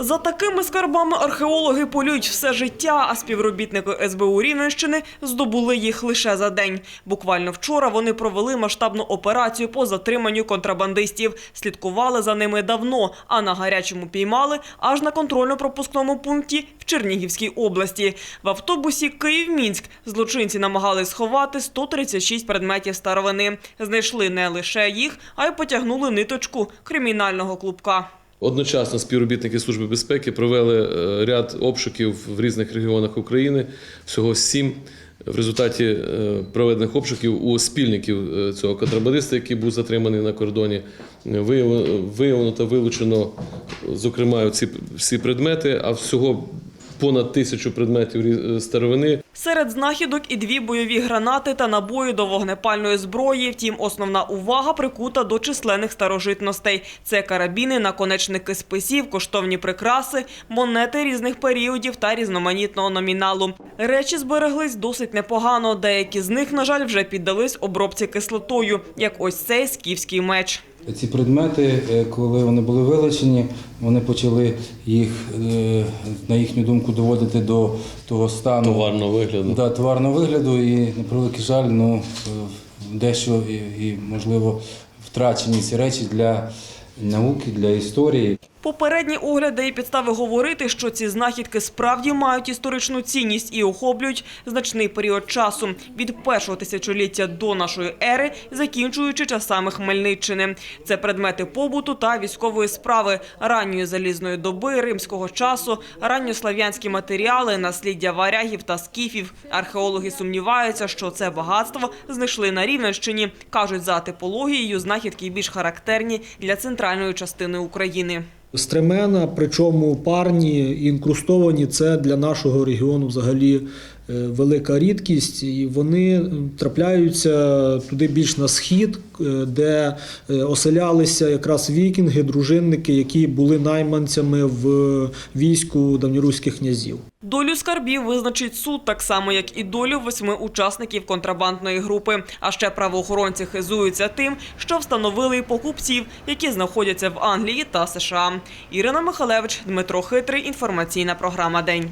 За такими скарбами археологи полюють все життя, а співробітники СБУ Рівненщини здобули їх лише за день. Буквально вчора вони провели масштабну операцію по затриманню контрабандистів. Слідкували за ними давно, а на гарячому піймали аж на контрольно-пропускному пункті в Чернігівській області. В автобусі Київ-Мінськ злочинці намагались сховати 136 предметів старовини. Знайшли не лише їх, а й потягнули ниточку кримінального клубка. Одночасно співробітники Служби безпеки провели е, ряд обшуків в різних регіонах України, всього сім. В результаті е, проведених обшуків у спільників е, цього контрабандиста, який був затриманий на кордоні, виявлено, та вилучено, зокрема, ці всі предмети, а всього понад тисячу предметів старовини. Серед знахідок і дві бойові гранати та набої до вогнепальної зброї. Втім, основна увага прикута до численних старожитностей. Це карабіни, наконечники списів, коштовні прикраси, монети різних періодів та різноманітного номіналу. Речі збереглись досить непогано. Деякі з них, на жаль, вже піддались обробці кислотою, як ось цей скіфський меч. Ці предмети, е, коли вони були вилучені, вони почали їх, е, на їхню думку, доводити до того стану Товарного вигляду. Да, товарного вигляду і, на превеликий жаль, ну, е, дещо і, і, можливо, втрачені ці речі для науки, для історії. Попередні огляди і підстави говорити, що ці знахідки справді мають історичну цінність і охоплюють значний період часу від першого тисячоліття до нашої ери, закінчуючи часами Хмельниччини. Це предмети побуту та військової справи ранньої залізної доби, римського часу, ранньослав'янські матеріали, насліддя варягів та скіфів. Археологи сумніваються, що це багатство знайшли на Рівненщині. кажуть, за типологією знахідки більш характерні для центральної частини України. Стремена, причому парні і інкрустовані, це для нашого регіону взагалі велика рідкість, і вони е, трапляються туди більш на схід, е, де е, оселялися якраз вікінги, дружинники, які були найманцями в війську давньоруських князів. Долю скарбів визначить суд, так само як і долю восьми учасників контрабандної групи. А ще правоохоронці хизуються тим, що встановили покупців, які знаходяться в Англії та США. Ірина Михалевич, Дмитро Хитрий. Інформаційна програма День.